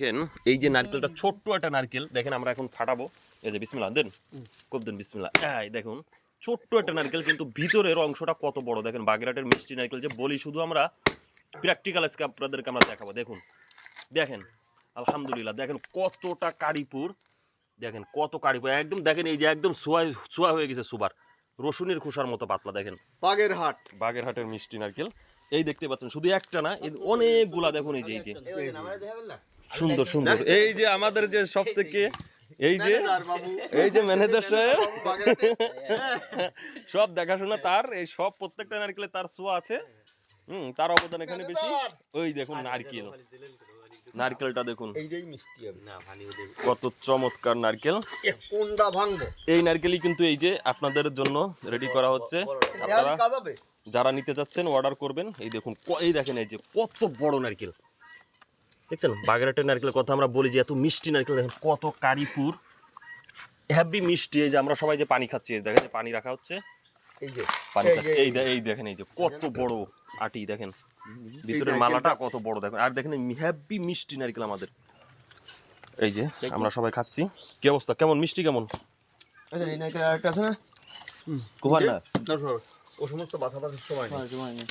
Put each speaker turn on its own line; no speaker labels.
দেখেন এই যে নারকেলটা ছোট্ট একটা নারকেল দেখেন আমরা এখন ফাটাবো। এই যে বিসমিল্লাহ দেন খুব দেন বিসমিল্লাহ। এই দেখুন ছোট্ট একটা নারকেল কিন্তু ভিতরের অংশটা কত বড়। দেখেন বাগেরহাটের মিষ্টি নারকেল যে বলি শুধু আমরা প্র্যাকটিক্যাল আজকে আপনাদেরকে আমরা দেখাবো। দেখুন দেখেন আলহামদুলিল্লাহ দেখেন কতটা কারিপুর। দেখেন কত কারিপুর। একদম দেখেন এই যে একদম সোয়া সোয়া হয়ে গেছে সুবার রসুনের খোসার মতো পাতলা দেখেন।
বাগের হাট
বাগেরহাটের মিষ্টি নারকেল। এই দেখতে পাচ্ছেন শুধু একটা না এই অনেকগুলা দেখুন এই যে এই যে। সুন্দর সুন্দর। এই যে আমাদের যে সব থেকে এই যে এই যে ম্যানেজার সাহেব। সব দেখাশোনা তার এই সব প্রত্যেকটা নারকেলে তার সোয়া আছে। হুম তার অবদান এখানে বেশি। ওই দেখুন নারকেল। নারকেলটা দেখুন। কত চমৎকার নারকেল।
কোনটা ভাঙবো?
এই নারকেলই কিন্তু এই যে আপনাদের জন্য রেডি করা হচ্ছে। আপনারা যারা নিতে যাচ্ছেন অর্ডার করবেন। এই দেখুন এই দেখেন এই যে কত বড় নারকেল। দেখছেন? বাগেরহাটের নারকেলের কথা আমরা বলি যে এত মিষ্টি নারকেল দেখেন কত কারিপুর। হ্যাভি মিষ্টি এই যে আমরা সবাই যে পানি খাচ্ছি দেখেন যে পানি রাখা হচ্ছে।
এই যে
পানি
এই
এই দেখেন এই যে কত বড় আটি দেখেন। ভিতরের মালাটা কত বড় দেখেন। আর দেখেন হ্যাভি মিষ্টি নারকেল আমাদের। এই যে আমরা সবাই খাচ্ছি। কি অবস্থা? কেমন? মিষ্টি কেমন?
এই নারকেল আরেকটা আছে না?
কুমার না। ও সমস্ত বাছাবাছির সময় নেই।